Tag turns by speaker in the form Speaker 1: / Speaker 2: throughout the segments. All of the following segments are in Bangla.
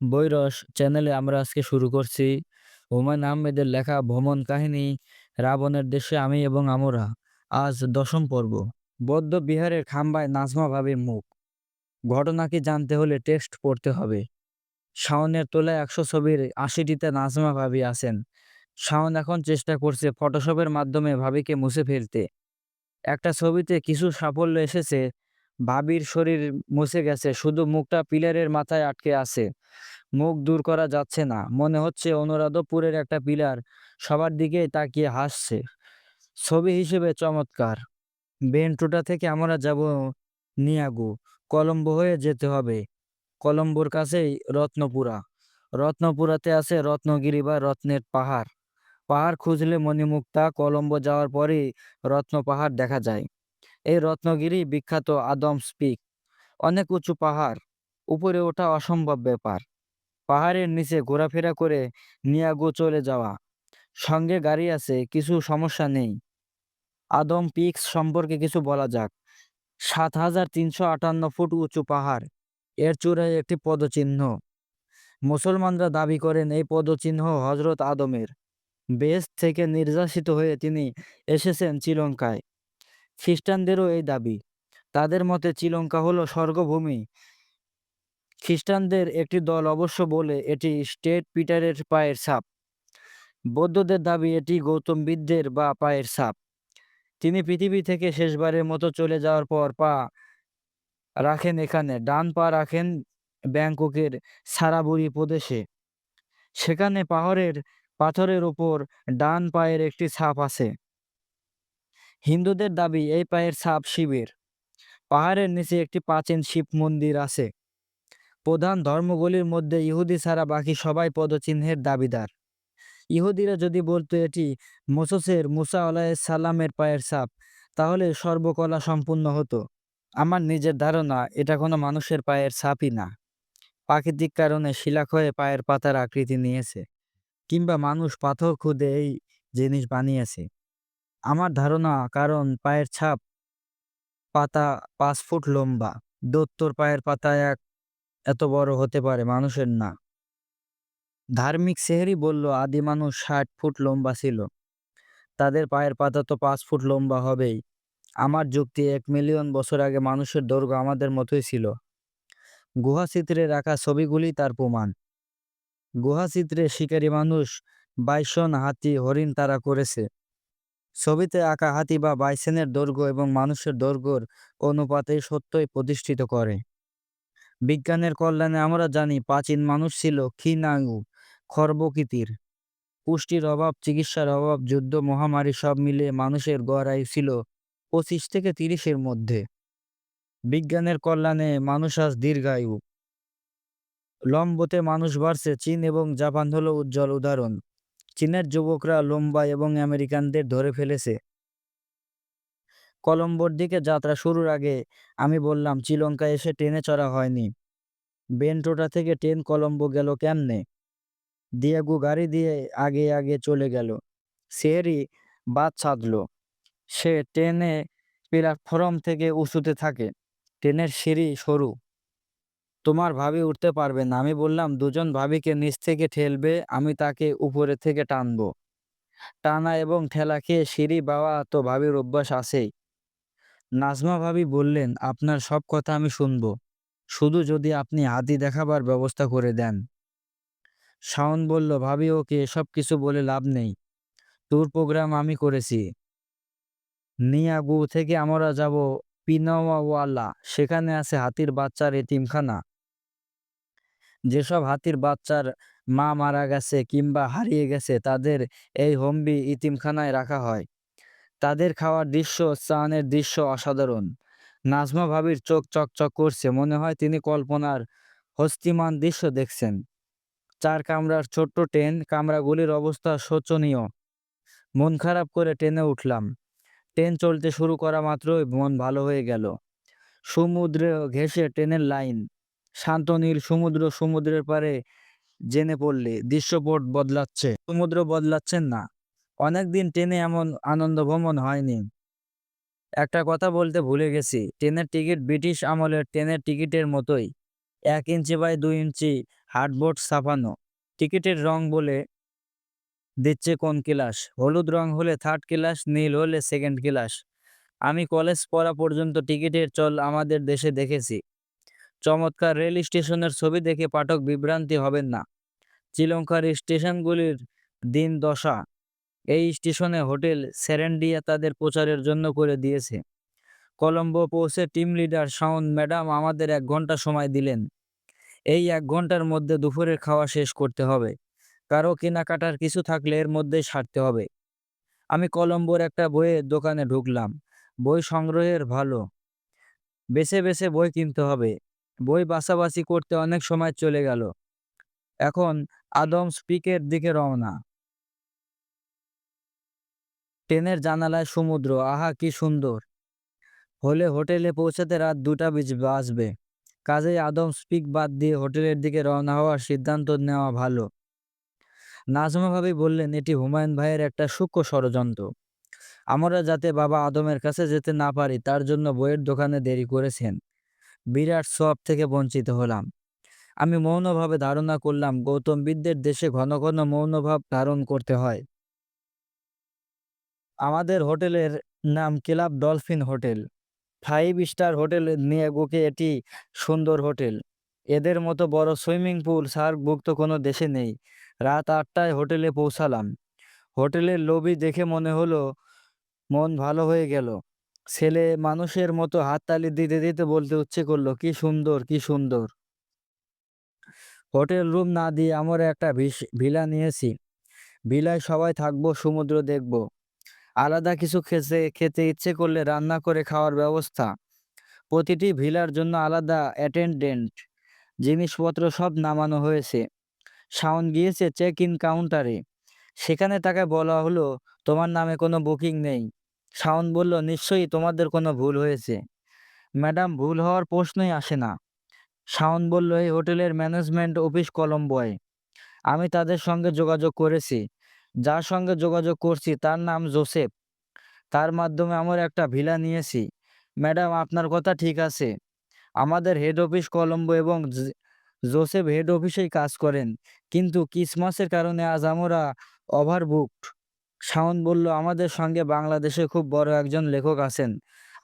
Speaker 1: বৈরস চ্যানেলে আমরা আজকে শুরু করছি। হুমায়ুন আহমেদের লেখা ভ্রমণ কাহিনী, রাবণের দেশে আমি এবং আমরা। আজ দশম পর্ব। বৌদ্ধ বিহারের খাম্বায় নাজমা ভাবির মুখ। ঘটনা কি জানতে হলে টেক্সট পড়তে হবে। শাওনের তোলা একশো ছবির আশিটিতে নাজমা ভাবি আছেন। শাওন এখন চেষ্টা করছে ফটোশপের মাধ্যমে ভাবিকে মুছে ফেলতে। একটা ছবিতে কিছু সাফল্য এসেছে ভাবির শরীর মুছে গেছে, শুধু মুখটা পিলারের মাথায় আটকে আছে। মুখ দূর করা যাচ্ছে না। মনে হচ্ছে অনুরাধপুরের একটা পিলার, সবার দিকেই তাকিয়ে হাসছে। ছবি হিসেবে চমৎকার। বেন্টুটা থেকে আমরা যাব নিয়াগু। কলম্বো হয়ে যেতে হবে। কলম্বোর কাছেই রত্নপুরা। রত্নপুরাতে আছে রত্নগিরি বা রত্নের পাহাড়। পাহাড় খুঁজলে মণিমুক্তা কলম্বো যাওয়ার পরেই রত্ন পাহাড় দেখা যায়। এই রত্নগিরি বিখ্যাত আদমস পিক অনেক উঁচু পাহাড়, উপরে ওঠা অসম্ভব ব্যাপার। পাহাড়ের নিচে ঘোরাফেরা করে নিয়াগো চলে যাওয়া। সঙ্গে গাড়ি আছে, কিছু সমস্যা নেই। আদম পিকস সম্পর্কে কিছু বলা যাক। সাত হাজার তিনশো আটান্ন ফুট উঁচু পাহাড়, এর চূড়ায় একটি পদচিহ্ন। মুসলমানরা দাবি করেন এই পদচিহ্ন হজরত আদমের। বেস থেকে নির্যাসিত হয়ে তিনি এসেছেন শ্রীলঙ্কায়। খ্রিস্টানদেরও এই দাবি। তাদের মতে শ্রীলঙ্কা হলো স্বর্গভূমি। খ্রিস্টানদের একটি দল অবশ্য বলে এটি স্টেট পিটারের পায়ের ছাপ। বৌদ্ধদের দাবি এটি গৌতম বুদ্ধের বা পায়ের ছাপ। তিনি পৃথিবী থেকে শেষবারের মতো চলে যাওয়ার পর পা রাখেন এখানে, ডান পা রাখেন ব্যাংককের সারাবুরি প্রদেশে। সেখানে পাহাড়ের পাথরের ওপর ডান পায়ের একটি ছাপ আছে। হিন্দুদের দাবি, এই পায়ের ছাপ শিবের। পাহাড়ের নিচে একটি প্রাচীন শিব মন্দির আছে। প্রধান ধর্মগুলির মধ্যে ইহুদি ছাড়া বাকি সবাই পদচিহ্নের দাবিদার। ইহুদিরা যদি বলতো এটি মোসেসের মুসা সালামের পায়ের ছাপ, তাহলে সর্বকলা সম্পূর্ণ হতো। আমার নিজের ধারণা, এটা কোনো মানুষের পায়ের ছাপই না। প্রাকৃতিক কারণে শিলাক্ষয়ে পায়ের পাতার আকৃতি নিয়েছে, কিংবা মানুষ পাথর খুদে এই জিনিস বানিয়েছে। আমার ধারণা, কারণ পায়ের ছাপ পাতা পাঁচ ফুট লম্বা। দত্তর পায়ের পাতা এক, এত বড় হতে পারে, মানুষের না। ধার্মিক সেহেরি বলল, আদি মানুষ ষাট ফুট লম্বা ছিল। তাদের পায়ের পাতা তো পাঁচ ফুট লম্বা হবেই। আমার যুক্তি, এক মিলিয়ন বছর আগে মানুষের দৈর্ঘ্য আমাদের মতোই ছিল। গুহা চিত্রে রাখা ছবিগুলি তার প্রমাণ। গুহা চিত্রে শিকারী মানুষ বাইসন হাতি হরিণ তারা করেছে। ছবিতে আঁকা হাতি বা বাইসেনের দৈর্ঘ্য এবং মানুষের দৈর্ঘ্যর অনুপাতে সত্যই প্রতিষ্ঠিত করে। বিজ্ঞানের কল্যাণে আমরা জানি প্রাচীন মানুষ ছিল ক্ষীণাঙ্গু খর্বকৃতির। পুষ্টির অভাব, চিকিৎসার অভাব, যুদ্ধ, মহামারী সব মিলিয়ে মানুষের গড় আয়ু ছিল পঁচিশ থেকে তিরিশের মধ্যে। বিজ্ঞানের কল্যাণে মানুষ আজ দীর্ঘায়ু। লম্বতে মানুষ বাড়ছে, চীন এবং জাপান হলো উজ্জ্বল উদাহরণ। চীনের যুবকরা লম্বা এবং আমেরিকানদের ধরে ফেলেছে। কলম্বোর দিকে যাত্রা শুরুর আগে আমি বললাম, শ্রীলঙ্কায় এসে ট্রেনে চড়া হয়নি। বেন্টোটা থেকে ট্রেন কলম্বো গেল কেমনে? দিয়াগু গাড়ি দিয়ে আগে আগে চলে গেল। সেহেরি বাদ ছাদলো সে ট্রেনে প্ল্যাটফর্ম থেকে উঁচুতে থাকে। ট্রেনের সিঁড়ি সরু। তোমার ভাবি উঠতে পারবে না। আমি বললাম, দুজন ভাবিকে নিচ থেকে ঠেলবে, আমি তাকে উপরে থেকে টানবো। টানা এবং ঠেলা খেয়ে সিঁড়ি বাওয়া তো ভাবির অভ্যাস আছেই। নাজমা ভাবি বললেন, আপনার সব কথা আমি শুনব। শুধু যদি আপনি হাতি দেখাবার ব্যবস্থা করে দেন। শাওন বলল, ভাবি, ওকে এসব কিছু বলে লাভ নেই। ট্যুর প্রোগ্রাম আমি করেছি। নিয়াগু থেকে আমরা যাব পিনাওয়াওয়ালা। সেখানে আছে হাতির বাচ্চার এতিমখানা যেসব হাতির বাচ্চার মা মারা গেছে কিংবা হারিয়ে গেছে, তাদের এই হম্বি ইতিমখানায় রাখা হয়। তাদের খাওয়ার দৃশ্য, স্নানের দৃশ্য অসাধারণ। নাজমা ভাবির চোখ চকচক করছে, মনে হয় তিনি কল্পনার হস্তিমান দৃশ্য দেখছেন। চার কামরার ছোট্ট ট্রেন কামরাগুলির অবস্থা শোচনীয়। মন খারাপ করে ট্রেনে উঠলাম। ট্রেন চলতে শুরু করা মাত্রই মন ভালো হয়ে গেল। সমুদ্রে ঘেঁষে ট্রেনের লাইন। শান্ত নীল সমুদ্র সমুদ্রের পারে জেনে পড়লে দৃশ্যপট বদলাচ্ছে। সমুদ্র বদলাচ্ছেন না। অনেকদিন ট্রেনে এমন আনন্দ ভ্রমণ হয়নি। একটা কথা বলতে ভুলে গেছি, ট্রেনের টিকিট ব্রিটিশ আমলের ট্রেনের টিকিটের মতোই, এক ইঞ্চি বাই দুই ইঞ্চি হার্ডবোর্ড ছাপানো। টিকিটের রং বলে দিচ্ছে কোন ক্লাস? হলুদ রং হলে থার্ড ক্লাস, নীল হলে সেকেন্ড ক্লাস। আমি কলেজ পড়া পর্যন্ত টিকিটের চল আমাদের দেশে দেখেছি। চমৎকার রেল স্টেশনের ছবি দেখে পাঠক বিভ্রান্তি হবেন না। শ্রীলঙ্কার স্টেশনগুলির দিন দশা। এই স্টেশনে হোটেল সেরেন্ডিয়া তাদের প্রচারের জন্য করে দিয়েছে। কলম্বো পৌঁছে টিম লিডার শাওন ম্যাডাম আমাদের এক ঘণ্টা সময় দিলেন। এই এক ঘণ্টার মধ্যে দুপুরের খাওয়া শেষ করতে হবে। কারও কেনাকাটার কিছু থাকলে এর মধ্যেই সারতে হবে। আমি কলম্বোর একটা বইয়ের দোকানে ঢুকলাম। বই সংগ্রহের ভালো। বেছে বেছে বই কিনতে হবে। বই বাছাবাছি করতে অনেক সময় চলে গেল। এখন আদম স্পিকের দিকে রওনা। ট্রেনের জানালায় সমুদ্র, আহা কি সুন্দর। হলে হোটেলে পৌঁছাতে রাত দুটা বিজ, বাজবে। কাজেই আদম স্পিক বাদ দিয়ে হোটেলের দিকে রওনা হওয়ার সিদ্ধান্ত নেওয়া ভালো। নাজমা ভাবি বললেন, এটি হুমায়ুন ভাইয়ের একটা সূক্ষ্ম ষড়যন্ত্র। আমরা যাতে বাবা আদমের কাছে যেতে না পারি, তার জন্য বইয়ের দোকানে দেরি করেছেন। বিরাট সব থেকে বঞ্চিত হলাম। আমি মৌনভাবে ধারণা করলাম, গৌতম বিদ্যের দেশে ঘন ঘন মৌনভাব ধারণ করতে হয়। আমাদের হোটেলের নাম club dolphin hotel. Five star hotel নিয়ে বুকে এটি সুন্দর হোটেল। এদের মতো বড় সুইমিং পুল সার্কভুক্ত কোনো দেশে নেই। রাত আটটায় হোটেলে পৌঁছালাম। হোটেলের লবি দেখে মনে হলো, মন ভালো হয়ে গেল। ছেলে মানুষের মতো হাততালি দিতে দিতে বলতে ইচ্ছে করল, কি সুন্দর কি সুন্দর। হোটেল রুম না দিয়ে আমরা একটা ভিলা নিয়েছি। ভিলায় সবাই থাকব, সমুদ্র দেখব। আলাদা কিছু খেতে খেতে ইচ্ছে করলে রান্না করে খাওয়ার ব্যবস্থা। প্রতিটি ভিলার জন্য আলাদা অ্যাটেন্ডেন্ট। জিনিসপত্র সব নামানো হয়েছে। শাওন গিয়েছে চেক ইন কাউন্টারে। সেখানে তাকে বলা হলো, তোমার নামে কোনো বুকিং নেই। শাওন বলল, নিশ্চয়ই তোমাদের কোনো ভুল হয়েছে। ম্যাডাম, ভুল হওয়ার প্রশ্নই আসে না। শাওন বলল, এই হোটেলের ম্যানেজমেন্ট অফিস কলম্বোয়। আমি তাদের সঙ্গে যোগাযোগ করেছি। যার সঙ্গে যোগাযোগ করছি তার নাম জোসেফ। তার মাধ্যমে আমরা একটা ভিলা নিয়েছি। ম্যাডাম, আপনার কথা ঠিক আছে। আমাদের হেড অফিস কলম্বো এবং জোসেফ হেড অফিসেই কাজ করেন। কিন্তু ক্রিসমাসের কারণে আজ আমরা ওভারবুকড। শাওন বলল, আমাদের সঙ্গে বাংলাদেশে খুব বড় একজন লেখক আছেন।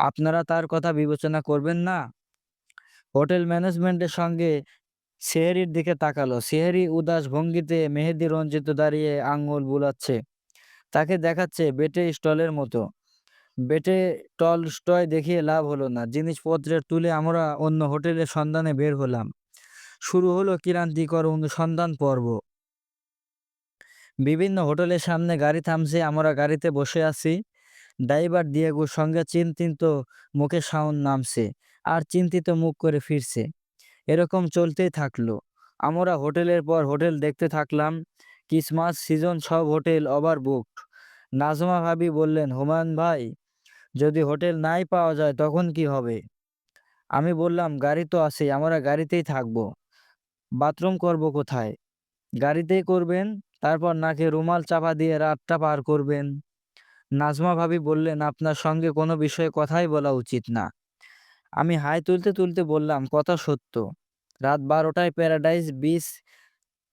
Speaker 1: আপনারা তার কথা বিবেচনা করবেন না? হোটেল ম্যানেজমেন্টের সঙ্গে সেহেরির দিকে তাকালো। সেহেরি উদাস ভঙ্গিতে মেহেদি রঞ্জিত দাঁড়িয়ে আঙ্গুল বুলাচ্ছে। তাকে দেখাচ্ছে বেটে স্টলের মতো। বেটে টল স্টয় দেখিয়ে লাভ হলো না। জিনিসপত্রের তুলে আমরা অন্য হোটেলের সন্ধানে বের হলাম। শুরু হলো ক্লান্তিকর অনুসন্ধান পর্ব। বিভিন্ন হোটেলের সামনে গাড়ি থামছে, আমরা গাড়িতে বসে আছি। ড্রাইভার দিয়েগুর সঙ্গে চিন্তিত মুখে সাউন্ড নামছে আর চিন্তিত মুখ করে ফিরছে। এরকম চলতেই থাকল। আমরা হোটেলের পর হোটেল দেখতে থাকলাম। ক্রিসমাস সিজন, সব হোটেল ওভার বুক নাজমা ভাবি বললেন, হুমায়ুন ভাই, যদি হোটেল নাই পাওয়া যায় তখন কি হবে? আমি বললাম, গাড়ি তো আছে, আমরা গাড়িতেই থাকব। বাথরুম করব কোথায়? গাড়িতেই করবেন? তারপর নাকে রুমাল চাপা দিয়ে রাতটা পার করবেন। নাজমা ভাবি বললেন, আপনার সঙ্গে কোনো বিষয়ে কথাই বলা উচিত না। আমি হাই তুলতে তুলতে বললাম, কথা সত্য। রাত বারোটায় প্যারাডাইজ বিচ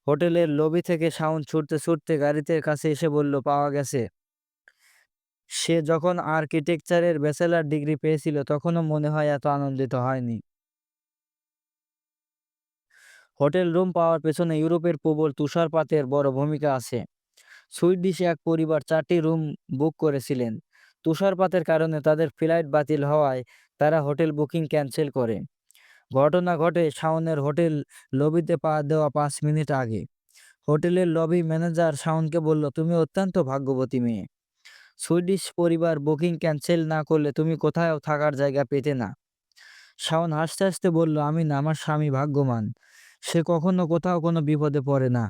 Speaker 1: হোটেলের লবি থেকে সাউন্ড ছুটতে ছুটতে গাড়িতে কাছে এসে বলল, পাওয়া গেছে। সে যখন আর্কিটেকচারের ব্যাচেলার ডিগ্রি পেয়েছিল, তখনও মনে হয় এত আনন্দিত হয়নি। হোটেল রুম পাওয়ার পেছনে ইউরোপের প্রবল তুষারপাতের বড় ভূমিকা আছে। সুইডিশে এক পরিবার চারটি রুম বুক করেছিলেন। তুষারপাতের কারণে তাদের ফ্লাইট বাতিল হওয়ায় তারা হোটেল বুকিং ক্যান্সেল করে। ঘটনা ঘটে শাওনের হোটেল লবিতে পা দেওয়া পাঁচ মিনিট আগে। হোটেলের লবি ম্যানেজার শাওনকে বলল, তুমি অত্যন্ত ভাগ্যবতী মেয়ে। সুইডিশ পরিবার বুকিং ক্যান্সেল না করলে তুমি কোথাও থাকার জায়গা পেতে না। শাওন হাসতে হাসতে বলল, আমি না, আমার স্বামী ভাগ্যবান। সে কখনো কোথাও কোনো বিপদে পড়ে না।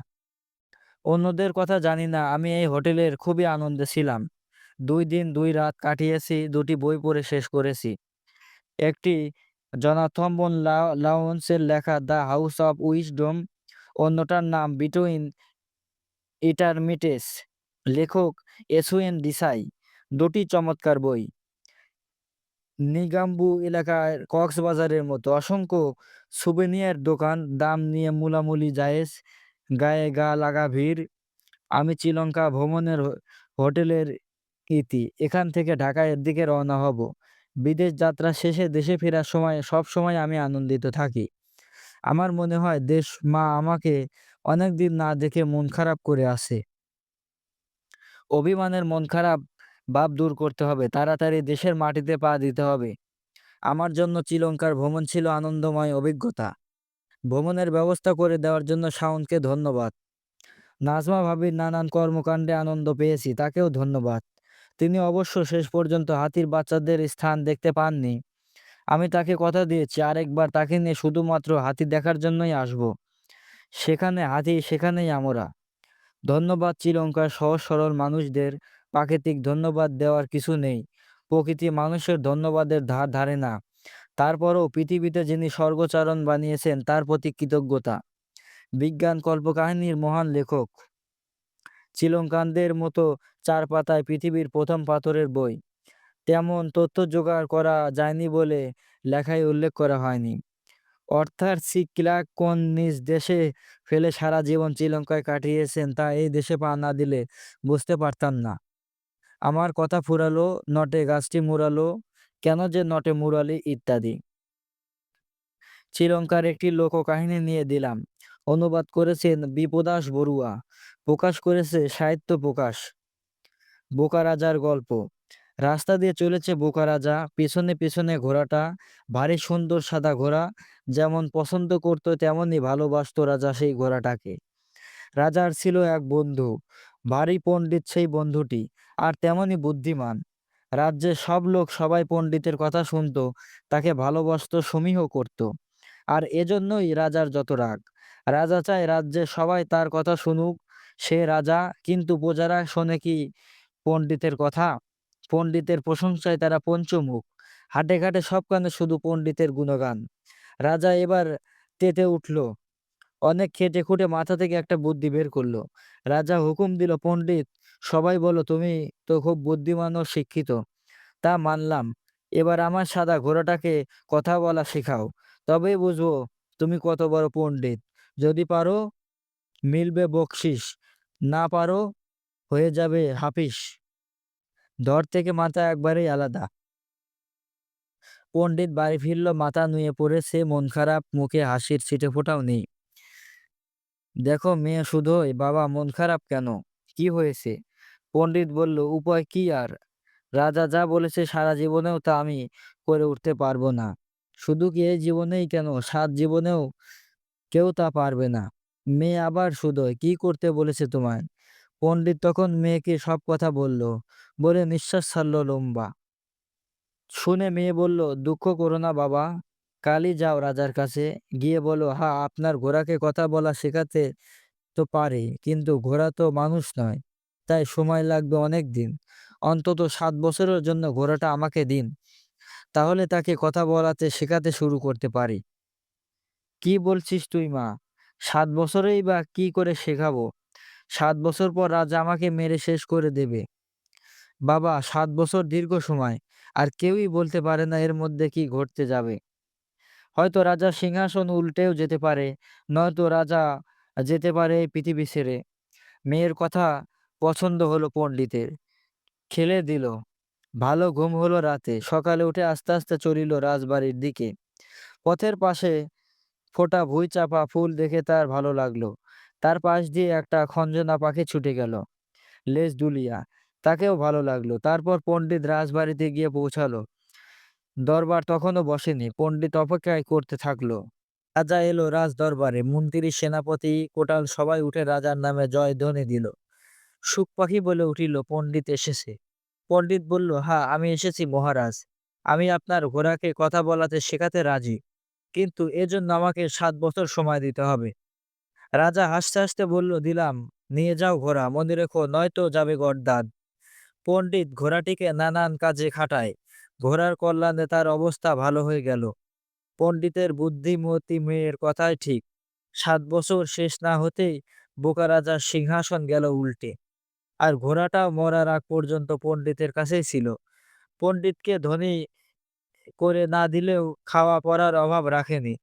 Speaker 1: অন্যদের কথা জানি না, আমি এই হোটেলের খুবই আনন্দে ছিলাম। দুই দিন দুই রাত কাটিয়েছি, দুটি বই পড়ে শেষ করেছি। একটি জনাথম্বন লাউন্সের লেখা দ্য হাউস অফ উইসডম, অন্যটার নাম বিটুইন ইটারমিটেস। লেখক এসুয়েন ডিসাই। দুটি চমৎকার বই। নিগাম্বু এলাকার কক্সবাজারের মতো অসংখ্য সুভেনিয়ার দোকান, দাম নিয়ে মুলামুলি জায়েজ, গায়ে গা লাগা ভিড়। আমি শ্রীলঙ্কা ভ্রমণের হো- হোটেলের ইতি। এখান থেকে ঢাকার দিকে রওনা হব। বিদেশ যাত্রা শেষে দেশে ফেরার সময়, সব সময় আমি আনন্দিত থাকি। আমার মনে হয়, দেশ, মা আমাকে অনেকদিন না দেখে মন খারাপ করে আছে। অভিমানের মন খারাপ ভাব দূর করতে হবে, তাড়াতাড়ি দেশের মাটিতে পা দিতে হবে। আমার জন্য শ্রীলঙ্কার ভ্রমণ ছিল আনন্দময় অভিজ্ঞতা। ভ্রমণের ব্যবস্থা করে দেওয়ার জন্য শাওনকে ধন্যবাদ। নাজমা ভাবির নানান কর্মকাণ্ডে আনন্দ পেয়েছি, তাকেও ধন্যবাদ। তিনি অবশ্য শেষ পর্যন্ত হাতির বাচ্চাদের স্থান দেখতে পাননি। আমি তাকে কথা দিয়েছি, আরেকবার তাকে নিয়ে শুধুমাত্র হাতি দেখার জন্যই আসব। সেখানে হাতি, সেখানেই আমরা। ধন্যবাদ শ্রীলঙ্কার সহজ সরল মানুষদের প্রাকৃতিক ধন্যবাদ দেওয়ার কিছু নেই। প্রকৃতি মানুষের ধন্যবাদের ধার ধারে না। তারপরও পৃথিবীতে যিনি স্বর্গচারণ বানিয়েছেন, তার প্রতি কৃতজ্ঞতা। বিজ্ঞান কল্পকাহিনীর মহান লেখক। শ্রীলঙ্কানদের মতো চার পাতায় পৃথিবীর প্রথম পাথরের বই। তেমন তথ্য জোগাড় করা যায়নি বলে লেখায় উল্লেখ করা হয়নি। অর্থাৎ সিক্লাক কোন নিজ দেশে ফেলে সারা জীবন শ্রীলঙ্কায় কাটিয়েছেন তা এই দেশে পা না দিলে বুঝতে পারতাম না। আমার কথা ফুরালো, নটে গাছটি মুড়ালো, কেন যে নটে মুরালি ইত্যাদি। শ্রীলঙ্কার একটি লোককাহিনী নিয়ে দিলাম। অনুবাদ করেছেন বিপদাস বড়ুয়া, প্রকাশ করেছে সাহিত্য প্রকাশ। বোকা রাজার গল্প। রাস্তা দিয়ে চলেছে বোকা রাজা, পিছনে পিছনে ঘোড়াটা, ভারী সুন্দর সাদা ঘোড়া, যেমন পছন্দ করতো তেমনই ভালোবাসতো রাজা সেই ঘোড়াটাকে। রাজার ছিল এক বন্ধু, ভারী পণ্ডিত সেই বন্ধুটি। আর তেমনই বুদ্ধিমান। রাজ্যের সব লোক সবাই পণ্ডিতের কথা শুনত, তাকে ভালোবাসত, সমীহ করত। আর এজন্যই রাজার যত রাগ। রাজা চায় রাজ্যে সবাই তার কথা শুনুক, সে রাজা, কিন্তু প্রজারা শোনে কি পণ্ডিতের কথা? পণ্ডিতের প্রশংসায় তারা পঞ্চমুখ। হাটে ঘাটে সব কানে শুধু পণ্ডিতের গুণগান। রাজা এবার তেতে উঠল। অনেক খেটে খুঁটে মাথা থেকে একটা বুদ্ধি বের করল। রাজা হুকুম দিল, পণ্ডিত সবাই বলো তুমি তো খুব বুদ্ধিমান ও শিক্ষিত। তা মানলাম। এবার আমার সাদা ঘোড়াটাকে কথা বলা শেখাও। তবেই বুঝব তুমি কত বড় পণ্ডিত। যদি পারো, মিলবে বকশিস। না পারো, হয়ে যাবে হাফিস। ধর থেকে মাথা একবারেই আলাদা। পণ্ডিত বাড়ি ফিরল, মাথা নুয়ে পড়ে সে মন খারাপ, মুখে হাসির ছিটে ফোটাও নেই। দেখো মেয়ে শুধোই বাবা মন খারাপ কেন? কি হয়েছে? পণ্ডিত বলল, উপায় কি আর? রাজা যা বলেছে সারা জীবনেও তা আমি করে উঠতে পারব না। শুধু কি এই জীবনেই কেন? সাত জীবনেও কেউ তা পারবে না। মেয়ে আবার শুধোয় কি করতে বলেছে তোমায়? পণ্ডিত তখন মেয়েকে সব কথা বলল, বলে নিঃশ্বাস ছাড়ল লম্বা। শুনে মেয়ে বলল, দুঃখ করো না বাবা, কালই যাও রাজার কাছে। গিয়ে বলো, হা, আপনার ঘোড়াকে কথা বলা শেখাতে তো পারে, কিন্তু ঘোড়া তো মানুষ নয়। তাই সময় লাগবে অনেক দিন। অন্তত সাত বছরের জন্য ঘোড়াটা আমাকে দিন। তাহলে তাকে কথা বলাতে, শেখাতে শুরু করতে পারি। কি বলছিস তুই মা? সাত বছরেই বা কি করে শেখাবো? সাত বছর পর রাজা আমাকে মেরে শেষ করে দেবে। বাবা, সাত বছর দীর্ঘ সময়। আর কেউই বলতে পারে না এর মধ্যে কি ঘটতে যাবে। হয়তো রাজা সিংহাসন উল্টেও যেতে পারে, নয়তো রাজা যেতে পারে পৃথিবী ছেড়ে। মেয়ের কথা পছন্দ হলো পণ্ডিতের। খেলে দিল। ভালো ঘুম হলো রাতে। সকালে উঠে আস্তে আস্তে চলিল রাজবাড়ির দিকে। পথের পাশে ফোটা ভুঁই চাপা ফুল দেখে তার ভালো লাগল। তার পাশ দিয়ে একটা খঞ্জনা পাখি ছুটে গেল, লেজ দুলিয়া। তাকেও ভালো লাগল। তারপর পণ্ডিত রাজবাড়িতে গিয়ে পৌঁছালো। দরবার তখনও বসেনি। পণ্ডিত অপেক্ষায় করতে থাকল। রাজা এলো রাজ দরবারে মন্ত্রী, সেনাপতি, কোটাল সবাই উঠে রাজার নামে জয় ধ্বনি দিল। সুখ পাখি বলে উঠিল, পণ্ডিত এসেছে। পণ্ডিত বলল হ্যাঁ আমি এসেছি, মহারাজ। আমি আপনার ঘোড়াকে কথা বলাতে শেখাতে রাজি, কিন্তু এজন্য আমাকে সাত বছর সময় দিতে হবে। রাজা হাসতে হাসতে বলল, দিলাম, নিয়ে যাও ঘোড়া, মনে রেখো, নয়তো যাবে গর্দান। পণ্ডিত ঘোড়াটিকে নানান কাজে খাটায়, ঘোড়ার কল্যাণে তার অবস্থা ভালো হয়ে গেল। পণ্ডিতের বুদ্ধিমতী মেয়ের কথাই ঠিক, সাত বছর শেষ না হতেই বোকা রাজার সিংহাসন গেল উল্টে। আর ঘোড়াটা মরার আগ পর্যন্ত পণ্ডিতের কাছেই ছিল। পণ্ডিতকে ধনী করে না দিলেও খাওয়া পরার অভাব রাখেনি।